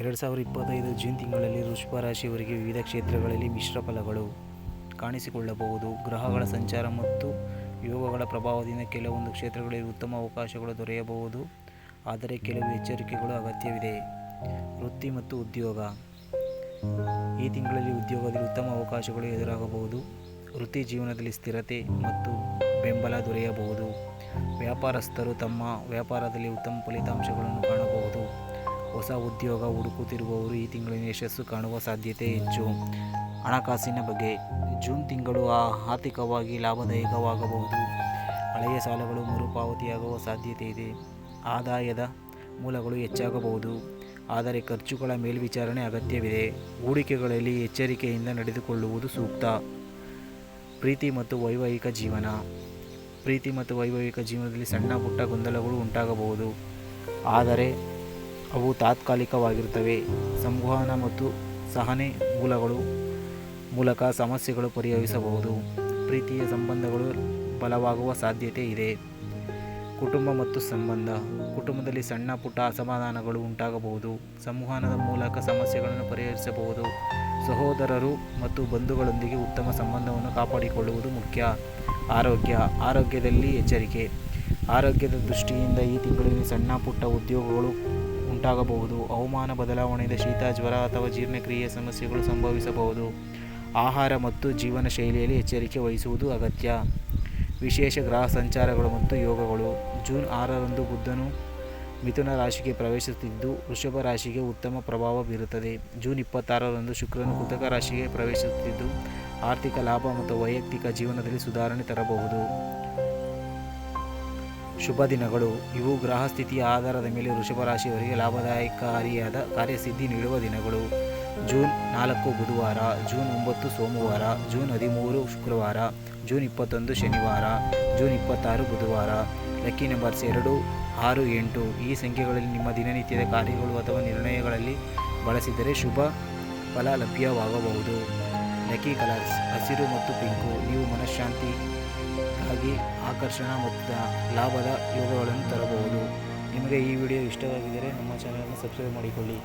ಎರಡು ಸಾವಿರದ ಇಪ್ಪತ್ತೈದು ಜೂನ್ ತಿಂಗಳಲ್ಲಿ ವೃಷಭ ರಾಶಿಯವರಿಗೆ ವಿವಿಧ ಕ್ಷೇತ್ರಗಳಲ್ಲಿ ಮಿಶ್ರ ಫಲಗಳು ಕಾಣಿಸಿಕೊಳ್ಳಬಹುದು. ಗ್ರಹಗಳ ಸಂಚಾರ ಮತ್ತು ಯೋಗಗಳ ಪ್ರಭಾವದಿಂದ ಕೆಲವೊಂದು ಕ್ಷೇತ್ರಗಳಲ್ಲಿ ಉತ್ತಮ ಅವಕಾಶಗಳು ದೊರೆಯಬಹುದು. ಆದರೆ ಕೆಲವು ಎಚ್ಚರಿಕೆಗಳು ಅಗತ್ಯವಿದೆ. ವೃತ್ತಿ ಮತ್ತು ಉದ್ಯೋಗ. ಈ ತಿಂಗಳಲ್ಲಿ ಉದ್ಯೋಗದಲ್ಲಿ ಉತ್ತಮ ಅವಕಾಶಗಳು ಎದುರಾಗಬಹುದು. ವೃತ್ತಿ ಜೀವನದಲ್ಲಿ ಸ್ಥಿರತೆ ಮತ್ತು ಬೆಂಬಲ ದೊರೆಯಬಹುದು. ವ್ಯಾಪಾರಸ್ಥರು ತಮ್ಮ ವ್ಯಾಪಾರದಲ್ಲಿ ಉತ್ತಮ ಫಲಿತಾಂಶಗಳನ್ನು ಕಾಣಬಹುದು. ಹೊಸ ಉದ್ಯೋಗ ಹುಡುಕುತ್ತಿರುವವರು ಈ ತಿಂಗಳಿನ ಯಶಸ್ಸು ಕಾಣುವ ಸಾಧ್ಯತೆ ಹೆಚ್ಚು. ಹಣಕಾಸಿನ ಬಗ್ಗೆ ಜೂನ್ ತಿಂಗಳು ಆರ್ಥಿಕವಾಗಿ ಲಾಭದಾಯಕವಾಗಬಹುದು. ಹಳೆಯ ಸಾಲಗಳು ಮರುಪಾವತಿಯಾಗುವ ಸಾಧ್ಯತೆ ಇದೆ. ಆದಾಯದ ಮೂಲಗಳು ಹೆಚ್ಚಾಗಬಹುದು. ಆದರೆ ಖರ್ಚುಗಳ ಮೇಲ್ವಿಚಾರಣೆ ಅಗತ್ಯವಿದೆ. ಹೂಡಿಕೆಗಳಲ್ಲಿ ಎಚ್ಚರಿಕೆಯಿಂದ ನಡೆದುಕೊಳ್ಳುವುದು ಸೂಕ್ತ. ಪ್ರೀತಿ ಮತ್ತು ವೈವಾಹಿಕ ಜೀವನ. ಪ್ರೀತಿ ಮತ್ತು ವೈವಾಹಿಕ ಜೀವನದಲ್ಲಿ ಸಣ್ಣ ಪುಟ್ಟ ಗೊಂದಲಗಳು ಉಂಟಾಗಬಹುದು. ಆದರೆ ಅವು ತಾತ್ಕಾಲಿಕವಾಗಿರುತ್ತವೆ. ಸಂವಹನ ಮತ್ತು ಸಹನೆ ಮೂಲಗಳು ಮೂಲಕ ಸಮಸ್ಯೆಗಳು ಪರಿಹರಿಸಬಹುದು. ಪ್ರೀತಿಯ ಸಂಬಂಧಗಳು ಬಲವಾಗುವ ಸಾಧ್ಯತೆ ಇದೆ. ಕುಟುಂಬ ಮತ್ತು ಸಂಬಂಧ. ಕುಟುಂಬದಲ್ಲಿ ಸಣ್ಣ ಪುಟ್ಟ ಅಸಮಾಧಾನಗಳು ಉಂಟಾಗಬಹುದು. ಸಂವಹನದ ಮೂಲಕ ಸಮಸ್ಯೆಗಳನ್ನು ಪರಿಹರಿಸಬಹುದು. ಸಹೋದರರು ಮತ್ತು ಬಂಧುಗಳೊಂದಿಗೆ ಉತ್ತಮ ಸಂಬಂಧವನ್ನು ಕಾಪಾಡಿಕೊಳ್ಳುವುದು ಮುಖ್ಯ. ಆರೋಗ್ಯ. ಆರೋಗ್ಯದಲ್ಲಿ ಎಚ್ಚರಿಕೆ. ಆರೋಗ್ಯದ ದೃಷ್ಟಿಯಿಂದ ಈ ತಿಂಗಳಲ್ಲಿ ಸಣ್ಣ ಪುಟ್ಟ ಉದ್ಯೋಗಗಳು ಉಂಟಾಗಬಹುದು. ಹವಾಮಾನ ಬದಲಾವಣೆಯಿಂದ ಶೀತ, ಜ್ವರ ಅಥವಾ ಜೀರ್ಣಕ್ರಿಯೆ ಸಮಸ್ಯೆಗಳು ಸಂಭವಿಸಬಹುದು. ಆಹಾರ ಮತ್ತು ಜೀವನ ಶೈಲಿಯಲ್ಲಿ ಎಚ್ಚರಿಕೆ ವಹಿಸುವುದು ಅಗತ್ಯ. ವಿಶೇಷ ಗ್ರಹ ಸಂಚಾರಗಳು ಮತ್ತು ಯೋಗಗಳು. ಜೂನ್ ಆರರಂದು ಬುದ್ಧನು ಮಿಥುನ ರಾಶಿಗೆ ಪ್ರವೇಶಿಸುತ್ತಿದ್ದು, ವೃಷಭ ರಾಶಿಗೆ ಉತ್ತಮ ಪ್ರಭಾವ ಬೀರುತ್ತದೆ. ಜೂನ್ ಇಪ್ಪತ್ತಾರರಂದು ಶುಕ್ರನು ಕೃತಕ ರಾಶಿಗೆ ಪ್ರವೇಶಿಸುತ್ತಿದ್ದು, ಆರ್ಥಿಕ ಲಾಭ ಮತ್ತು ವೈಯಕ್ತಿಕ ಜೀವನದಲ್ಲಿ ಸುಧಾರಣೆ ತರಬಹುದು. ಶುಭ ದಿನಗಳು. ಇವು ಗ್ರಹ ಸ್ಥಿತಿಯ ಆಧಾರದ ಮೇಲೆ ವೃಷಭ ರಾಶಿಯವರಿಗೆ ಲಾಭದಾಯಕಾರಿಯಾದ ಕಾರ್ಯಸಿದ್ಧಿ ನೀಡುವ ದಿನಗಳು. ಜೂನ್ ನಾಲ್ಕು ಬುಧವಾರ, ಜೂನ್ ಒಂಬತ್ತು ಸೋಮವಾರ, ಜೂನ್ ಹದಿಮೂರು ಶುಕ್ರವಾರ, ಜೂನ್ ಇಪ್ಪತ್ತೊಂದು ಶನಿವಾರ, ಜೂನ್ ಇಪ್ಪತ್ತಾರು ಬುಧವಾರ. ಲಕ್ಕಿ ನಂಬರ್ಸ್ ಎರಡು, ಆರು, ಎಂಟು ಈ ಸಂಖ್ಯೆಗಳಲ್ಲಿ ನಿಮ್ಮ ದಿನನಿತ್ಯದ ಕಾರ್ಯಗಳು ಅಥವಾ ನಿರ್ಣಯಗಳಲ್ಲಿ ಬಳಸಿದರೆ ಶುಭ ಫಲ ಲಭ್ಯವಾಗಬಹುದು. ಲಕ್ಕಿ ಕಲರ್ಸ್ ಹಸಿರು ಮತ್ತು ಪಿಂಕು, ನೀವು ಮನಃಶಾಂತಿ ಹಾಗೆ ಆಕರ್ಷಣ ಮತ್ತು ಲಾಭದ ಯೋಗಗಳನ್ನು ತರಬಹುದು. ನಿಮಗೆ ಈ ವಿಡಿಯೋ ಇಷ್ಟವಾಗಿದ್ದರೆ ನಮ್ಮ ಚಾನಲನ್ನು ಸಬ್ಸ್ಕ್ರೈಬ್ ಮಾಡಿಕೊಳ್ಳಿ.